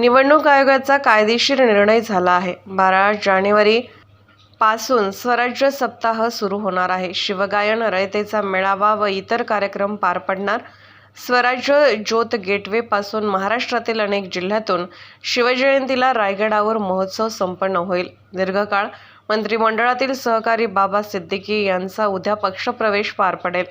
निवडणूक आयोगाचा कायदेशीर निर्णय झाला आहे. बारा जानेवारी पासून स्वराज्य सप्ताह सुरू होणार आहे. शिवगायन रयतेचा मेळावा व इतर कार्यक्रम पार पडणार. स्वराज्य ज्योत गेटवे पासून महाराष्ट्रातील अनेक जिल्ह्यातून शिवजयंतीला रायगडावर महोत्सव संपन्न होईल. दीर्घकाळ मंत्रिमंडळातील सहकारी बाबा सिद्दीकी यांचा उद्या पक्षप्रवेश पार पडेल.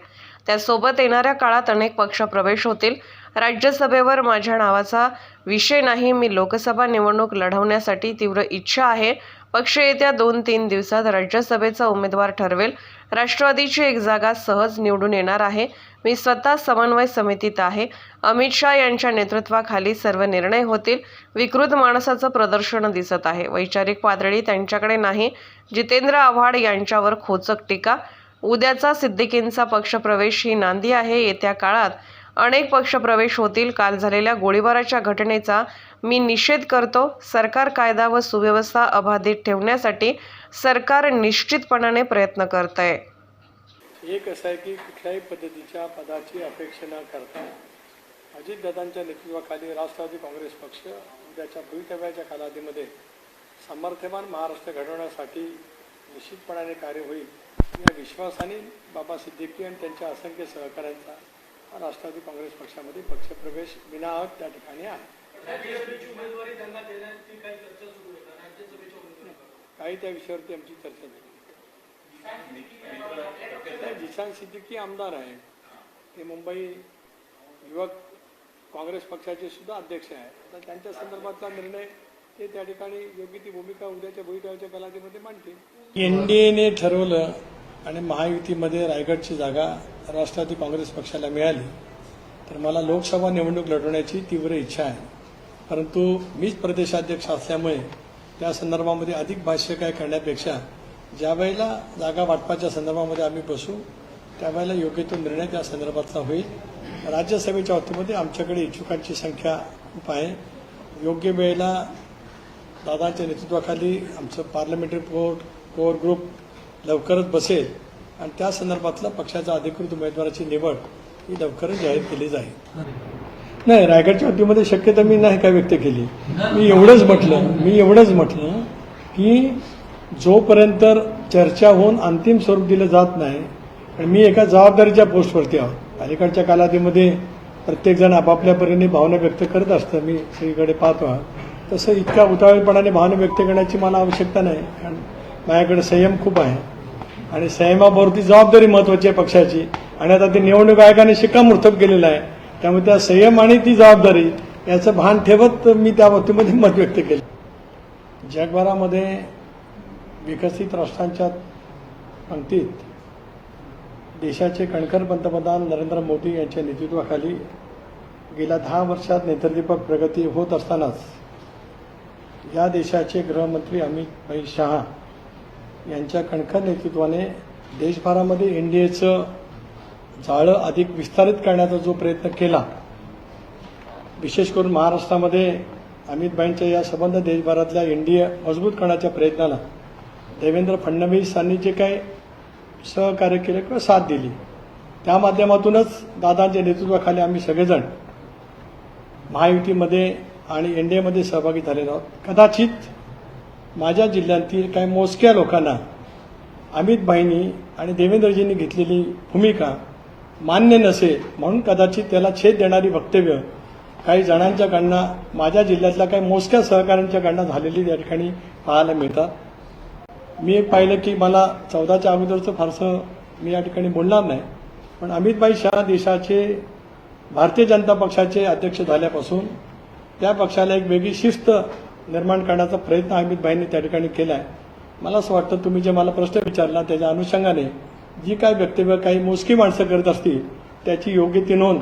त्यासोबत येणाऱ्या काळात अनेक पक्षप्रवेश होतील. राज्यसभेवर माझ्या नावाचा विषय नाही. मी लोकसभा निवडणूक लढवण्यासाठी तीव्र इच्छा आहे. पक्ष येत्या दोन तीन दिवसात राज्यसभेचा उमेदवार ठरवेल. राष्ट्रवादीची एक जागा सहज निवडून येणार आहे. मी स्वतः समन्वय समितीत आहे. अमित शाह यांच्या नेतृत्वाखाली सर्व निर्णय होतील. विकृत माणसाचं प्रदर्शन दिसत आहे. वैचारिक पातळी त्यांच्याकडे नाही. जितेंद्र आव्हाड यांच्यावर खोचक टीका. उद्याचा सिद्दीकींचा पक्षप्रवेश ही नांदी आहे. येत्या काळात अनेक पक्षप्रवेश होतील. काल झालेल्या गोळीबाराच्या घटनेचा मी निषेध करतो. सरकार कायदा व सुव्यवस्था अबाधित ठेवण्यासाठी सरकार निश्चितपणाने प्रयत्न करत आहे एक असं आहे की कुठल्याही पद्धतीच्या पदाची अपेक्षा न करता अजितदादांच्या नेतृत्वाखाली राष्ट्रवादी काँग्रेस पक्ष उद्याच्या भवितव्याच्या कालावधीमध्ये सामर्थ्यवान महाराष्ट्र घडवण्यासाठी निश्चितपणाने कार्य होईल. या विश्वासाने बाबा सिद्दीकी आणि त्यांच्या असंख्य सहकाऱ्यांचा राष्ट्रवादी काँग्रेस पक्षामध्ये पक्षप्रवेश विनाहक त्या ठिकाणी आहे. काही त्या विषयावरती आमची चर्चा झाली नाही, जिशान सिद्दीकी आमदार आहे. ते मुंबई युवक काँग्रेस पक्षाचे सुद्धा अध्यक्ष आहेत. तर त्यांच्या संदर्भातला निर्णय ते त्या ठिकाणी योग्य ती भूमिका उद्याच्या भवितव्याच्या कालावधीमध्ये मांडतील. एनडीएने ठरवलं आणि महायुतीमध्ये रायगडची जागा राष्ट्रवादी काँग्रेस पक्षाला मिळाली तर मला लोकसभा निवडणूक लढवण्याची तीव्र इच्छा आहे. परंतु मीच प्रदेशाध्यक्ष असल्यामुळे त्या संदर्भामध्ये अधिक भाष्य काय करण्यापेक्षा ज्या वेळेला जागा वाटपाच्या संदर्भामध्ये आम्ही बसू त्यावेळेला योग्य तो निर्णय त्या संदर्भातला होईल. राज्यसभेच्या वतीमध्ये आमच्याकडे इच्छुकांची संख्या खूप आहे. योग्य वेळेला दादाच्या नेतृत्वाखाली आमचं पार्लमेंटरी कोर कोर ग्रुप लवकरच बसेल. आणि त्या संदर्भातला पक्षाच्या अधिकृत उमेदवाराची निवड ही लवकरच जाहीर केली जाईल. नाही रायगडच्या बाबतीमध्ये शक्यता मी नाही काय व्यक्त केली. मी एवढंच म्हटलं मी एवढंच म्हटलं की जोपर्यंत चर्चा होऊन अंतिम स्वरूप दिलं जात नाही आणि मी एका जबाबदारीच्या पोस्टवरती आहोत. अलीकडच्या कालावधीमध्ये प्रत्येकजण आपापल्या परीने भावना व्यक्त करत असतं मी सगळीकडे पाहतो. तसं इतक्या उतावळीपणाने भावना व्यक्त करण्याची मला आवश्यकता नाही. कारण माझ्याकडे संयम खूप आहे. आणि संयमाबरोबर जबाबदारी महत्वाची आहे पक्षाची. आणि आता ती निवडणूक आयोगाने शिक्कामोर्तब केलेलं आहे. त्यामुळे त्या संयम आणि ती जबाबदारी याचं भान ठेवत मी त्या बाबतीमध्ये मत व्यक्त केलं. जगभरामध्ये विकसित राष्ट्रांच्या पंक्तीत देशाचे कणखर पंतप्रधान नरेंद्र मोदी यांच्या नेतृत्वाखाली गेल्या दहा वर्षात नेत्रदीपक प्रगती होत असतानाच या देशाचे गृहमंत्री अमित भाई शहा यांच्या खणखर नेतृत्वाने देशभरामध्ये एनडीएचं जाळं अधिक विस्तारित करण्याचा जो प्रयत्न केला विशेष करून महाराष्ट्रामध्ये अमितभाईंच्या या संबंध देशभरातल्या एनडीए मजबूत करण्याच्या प्रयत्नाला देवेंद्र फडणवीस यांनी जे काही सहकार्य केलं किंवा साथ दिली त्या माध्यमातूनच दादांच्या नेतृत्वाखाली आम्ही सगळेजण महायुतीमध्ये आणि एनडीएमध्ये सहभागी झालेलो आहोत. कदाचित माझ्या जिल्ह्यातील काही मोजक्या लोकांना अमित भाईंनी आणि देवेंद्रजींनी घेतलेली भूमिका मान्य नसेल म्हणून कदाचित त्याला छेद देणारी वक्तव्य काही जणांच्याकडनं माझ्या जिल्ह्यातल्या काही मोजक्या सहकाऱ्यांच्याकडनं झालेली त्या ठिकाणी पाहायला मिळतात. मी एक पाहिलं की मला चौदाच्या अगोदरचं फारसं मी या ठिकाणी बोलणार नाही पण अमितभाई शहा देशाचे भारतीय जनता पक्षाचे अध्यक्ष झाल्यापासून त्या पक्षाला एक वेगळी शिस्त निर्माण करण्याचा प्रयत्न अमित भाईंनी त्या ठिकाणी केला आहे मला असं वाटतं तुम्ही जे मला प्रश्न विचारला त्याच्या अनुषंगाने जी काय वक्तव्य काही मोजकी माणसं करत असतील त्याची योग्य ती नोंद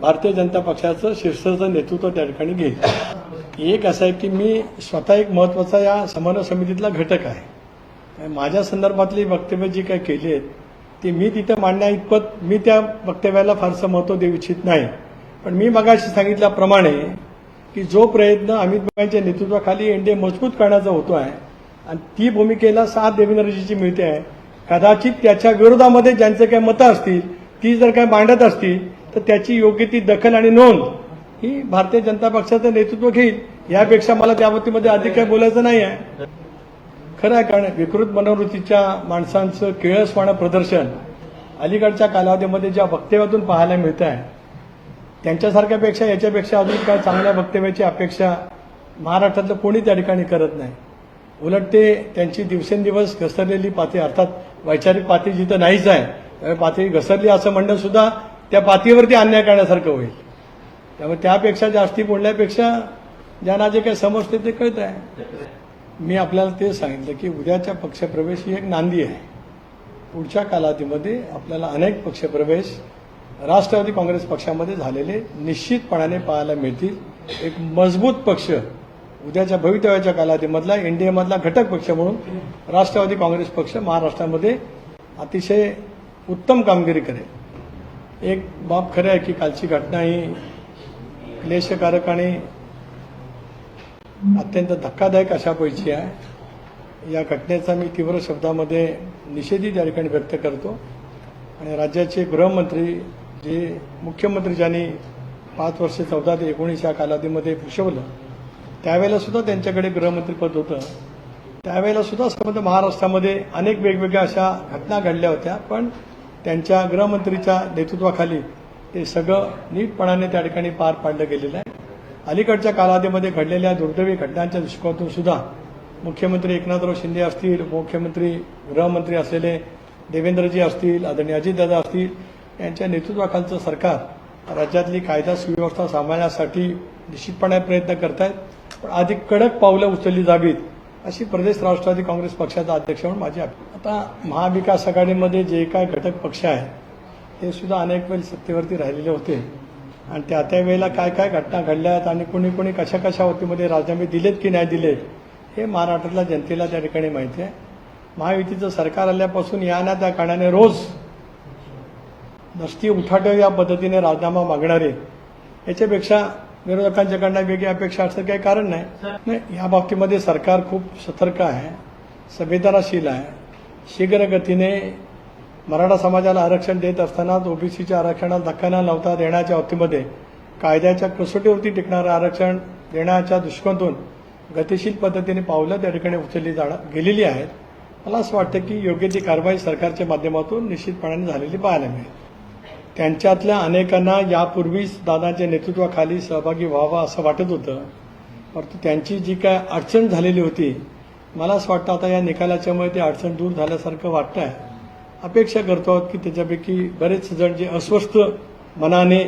भारतीय जनता पक्षाचं शीर्षाचं नेतृत्व त्या ठिकाणी घेईल. एक असं आहे की मी स्वतः एक महत्त्वाचा या समन्वय समितीतला घटक आहे. माझ्या संदर्भातली वक्तव्य जी काही केली आहेत ती मी तिथे मांडण्या इतपत मी त्या वक्तव्याला फारसं महत्त्व देऊ इच्छित नाही. पण मी मगाशी सांगितल्याप्रमाणे की जो प्रयत्न अमितभाईंच्या नेतृत्वाखाली एनडीए मजबूत करण्याचा होतो आहे आणि ती भूमिकेला साथ देवेंद्रजीची मिळते आहे कदाचित त्याच्या विरोधामध्ये ज्यांचे काही मतं असतील ती जर काही मांडत असतील तर त्याची योग्य ती दखल आणि नोंद ही भारतीय जनता पक्षाचं नेतृत्व घेईल यापेक्षा मला त्या बाबतीमध्ये अधिक काही बोलायचं नाही आहे. खरं आहे कारण विकृत मनोवृत्तीच्या माणसांचं केळसवाणं प्रदर्शन अलीकडच्या कालावधीमध्ये ज्या वक्तव्यातून पाहायला मिळत आहे त्यांच्यासारख्यापेक्षा याच्यापेक्षा अजून काय चांगल्या वक्तव्याची अपेक्षा महाराष्ट्रातलं कोणी त्या ठिकाणी करत नाही. उलट ते त्यांची दिवसेंदिवस घसरलेली पाती अर्थात वैचारिक पाती जिथं नाहीच आहे त्यामुळे पाती घसरली असं म्हणणं सुद्धा त्या पातीवरती अन्याय करण्यासारखं होईल. त्यामुळे त्यापेक्षा जास्ती बोलण्यापेक्षा ज्यांना जे काही समजते ते कळत आहे. मी आपल्याला ते सांगितलं की उद्याच्या पक्षप्रवेश ही एक नांदी आहे. पुढच्या कालावधीमध्ये आपल्याला अनेक पक्षप्रवेश राष्ट्रवादी काँग्रेस पक्षामध्ये झालेले निश्चितपणाने पाहायला मिळतील. एक मजबूत पक्ष उद्याच्या भवितव्याच्या कालावधीमधला एनडीएमधला घटक पक्ष म्हणून राष्ट्रवादी काँग्रेस पक्ष महाराष्ट्रामध्ये अतिशय उत्तम कामगिरी करेल. एक बाब खरं आहे की कालची घटना ही क्लेशकारक आणि अत्यंत धक्कादायक अशा पैकी आहे. या घटनेचा मी तीव्र शब्दामध्ये निषेधही त्या ठिकाणी व्यक्त करतो. आणि राज्याचे गृहमंत्री जे मुख्यमंत्री ज्यांनी पाच वर्षे चौदा ते एकोणीस या कालावधीमध्ये भूषवलं त्यावेळेला सुद्धा त्यांच्याकडे गृहमंत्रीपद होतं. त्यावेळेला सुद्धा समजा महाराष्ट्रामध्ये अनेक वेगवेगळ्या अशा घटना घडल्या होत्या पण त्यांच्या गृहमंत्रीच्या नेतृत्वाखाली ते सगळं नीटपणाने त्या ठिकाणी पार पाडलं गेलेलं आहे. अलीकडच्या कालावधीमध्ये घडलेल्या दुर्दैवी घटनांच्या दृष्टिकोनातून सुद्धा मुख्यमंत्री एकनाथराव शिंदे असतील उपमुख्यमंत्री गृहमंत्री असलेले देवेंद्रजी असतील आदरणीय अजितदादा असतील यांच्या नेतृत्वाखालचं सरकार राज्यातली कायदा सुव्यवस्था सांभाळण्यासाठी निश्चितपणे प्रयत्न करत आहेत पण अधिक कडक पावलं उचलली जावीत अशी प्रदेश राष्ट्रवादी काँग्रेस पक्षाचा अध्यक्ष म्हणून माझी अपेक्षा आता महाविकास आघाडीमध्ये जे काय घटक पक्ष आहेत ते सुद्धा अनेक वेळ सत्तेवरती राहिलेले होते. आणि त्या त्या वेळेला काय काय घटना घडल्या आहेत आणि कोणी कोणी कशा कशा वतीमध्ये राजीनामे दिलेत की नाही दिलेत हे महाराष्ट्रातल्या जनतेला त्या ठिकाणी माहिती आहे. महायुतीचं सरकार आल्यापासून या ना त्या कारणाने रोज नसती उठाठव या पद्धतीने राजीनामा मागणारे याच्यापेक्षा विरोधकांच्याकडनं वेगळी अपेक्षा असं काही कारण नाही. या बाबतीमध्ये सरकार खूप सतर्क आहे संवेदनाशील आहे. शीघ्रगतीने मराठा समाजाला आरक्षण देत असतानाच ओबीसीच्या आरक्षणाला धक्का न लावता देण्याच्या बाबतीमध्ये कायद्याच्या कसोटीवरती टिकणारं आरक्षण देण्याच्या दृष्टिकोनातून गतिशील पद्धतीने पावलं त्या ठिकाणी उचलली जाणं गेलेली आहेत. मला असं वाटतं की योग्य ती कारवाई सरकारच्या माध्यमातून निश्चितपणाने झालेली पाहायला मिळेल. त्यांच्यातल्या अनेकांना यापूर्वीच दादांच्या नेतृत्वाखाली सहभागी व्हावा असं वाटत होतं. परंतु त्यांची जी काय अडचण झालेली होती मला असं वाटतं आता या निकालाच्यामुळे ती अडचण दूर झाल्यासारखं वाटतं आहे अपेक्षा करतो आहोत की त्याच्यापैकी बरेच जण जे अस्वस्थ मनाने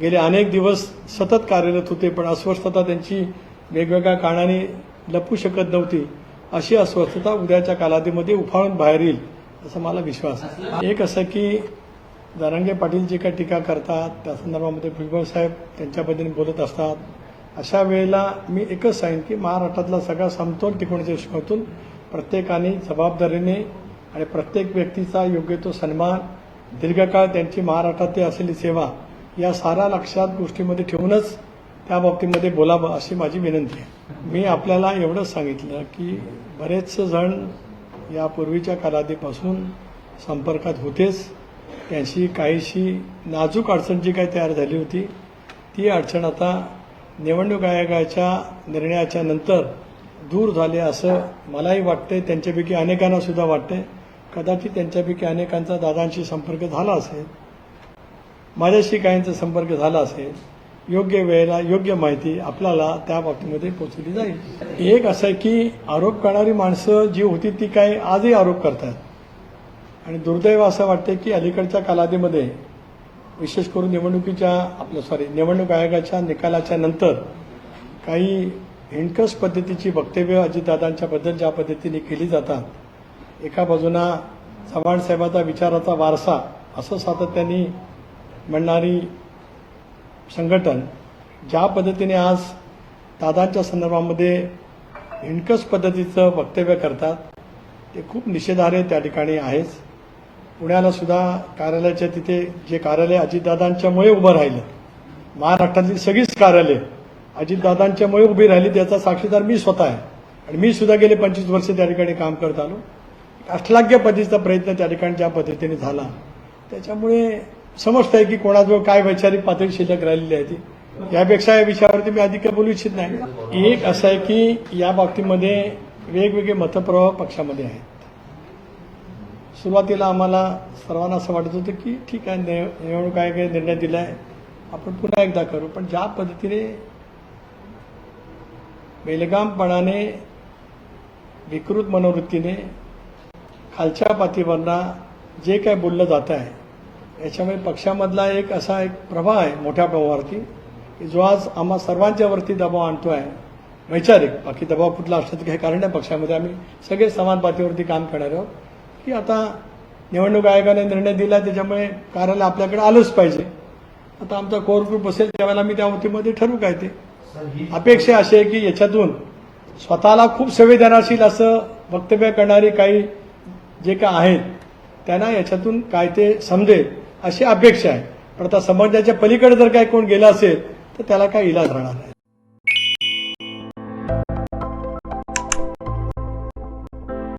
गेले अनेक दिवस सतत कार्यरत होते पण अस्वस्थता त्यांची वेगवेगळ्या कारणाने लपू शकत नव्हती. अशी अस्वस्थता उद्याच्या कालावधीमध्ये उफाळून बाहेर येईल असा मला विश्वास आहे. एक असं की जारंगे पाटील जे काही टीका करतात त्या संदर्भामध्ये भुजबळ साहेब त्यांच्याबद्दल बोलत असतात. अशा वेळेला मी एकच सांगेन की महाराष्ट्रातला सगळा समतोल टिकवण्याच्या दृष्टिकोनातून प्रत्येकाने जबाबदारीने आणि प्रत्येक व्यक्तीचा योग्य तो सन्मान दीर्घकाळ त्यांची महाराष्ट्रात असलेली सेवा या साऱ्या लक्षात गोष्टीमध्ये ठेवूनच त्या बाबतीमध्ये बोलावं अशी माझी विनंती आहे. मी आपल्याला एवढंच सांगितलं की बरेचसे जण यापूर्वीच्या कालावधीपासून संपर्कात होतेच. त्यांची काहीशी नाजूक अडचण जी काही तयार झाली होती ती अडचण आता निवडणूक आयोगाच्या निर्णयाच्या नंतर दूर झाले असं मलाही वाटते त्यांच्यापैकी अनेकांना सुद्धा वाटते कदाचित त्यांच्यापैकी अनेकांचा दादांशी संपर्क झाला असेल. माझ्याशी काहींचा संपर्क झाला असेल. योग्य वेळेला योग्य माहिती आपल्याला त्या बाबतीमध्ये पोचवली जाईल. एक असं आहे की आरोप करणारी माणसं जी होती ती काही आजही आरोप करतात. आणि दुर्दैव असं वाटते की अलीकडच्या कालावधीमध्ये विशेष करून निवडणुकीच्या आपलं सॉरी निवडणूक आयोगाच्या निकालाच्या नंतर काही हिणकस पद्धतीची वक्तव्य अजितदादांच्याबद्दल ज्या पद्धतीने केली जातात एका बाजूना चव्हाणसाहेबाचा विचाराचा वारसा असं सातत्याने म्हणणारी संघटन ज्या पद्धतीने आज दादांच्या संदर्भामध्ये हिणकस पद्धतीचं वक्तव्य करतात ते खूप निषेधार्ह त्या ठिकाणी आहेच. पुण्याला सुद्धा कार्यालयाच्या तिथे जे कार्यालय अजितदादांच्यामुळे उभं राहिलं. महाराष्ट्रातली सगळीच कार्यालय अजितदादांच्यामुळे उभी राहिली त्याचा साक्षीदार मी स्वतः आहे. आणि मी सुद्धा गेले पंचवीस वर्ष त्या ठिकाणी काम करत आलो. अष्टलाग्य पद्धतीचा प्रयत्न त्या ठिकाणी ज्या पद्धतीने झाला त्याच्यामुळे समजतंय की कोणाजवळ काय वैचारिक पातळी शिल्लक राहिलेली आहे ती. यापेक्षा या विषयावरती मी अधिक बोलू इच्छित नाही. एक असं आहे की या बाबतीमध्ये वेगवेगळे मतप्रवाह पक्षामध्ये आहेत. सुरुवातीला आम्हाला सर्वांना असं वाटत होतं की ठीक आहे निव- निवडणूक आयोगाने निर्णय दिला आहे आपण पुन्हा एकदा करू. पण ज्या पद्धतीने बेलगामपणाने विकृत मनोवृत्तीने खालच्या पातळीवरना जे काय बोललं जात आहे याच्यामुळे पक्षामधला एक असा एक प्रभाव आहे मोठ्या प्रभावावरती की जो आज आम्हा सर्वांच्यावरती दबाव आणतो आहे वैचारिक बाकी दबाव कुठला असण्याचं काही कारण नाही पक्षामध्ये आम्ही सगळे समान पातळीवरती काम करणार आहोत. की आता निवडणूक आयोगाने निर्णय दिला त्याच्यामुळे कार्यालय आपल्याकडे आलंच पाहिजे. आता आमचा कोर ग्रुप असेल त्यावेळेला मी त्या वतीमध्ये ठरवू काय ते. अपेक्षा अशी आहे की याच्यातून स्वतःला खूप संवेदनाशील असं वक्तव्य करणारी काही जे काय आहेत त्यांना याच्यातून काय ते समजेल अशी अपेक्षा आहे. पण आता समजण्याच्या पलीकडे जर काय कोण गेलं असेल तर त्याला काय इलाज राहणार नाही.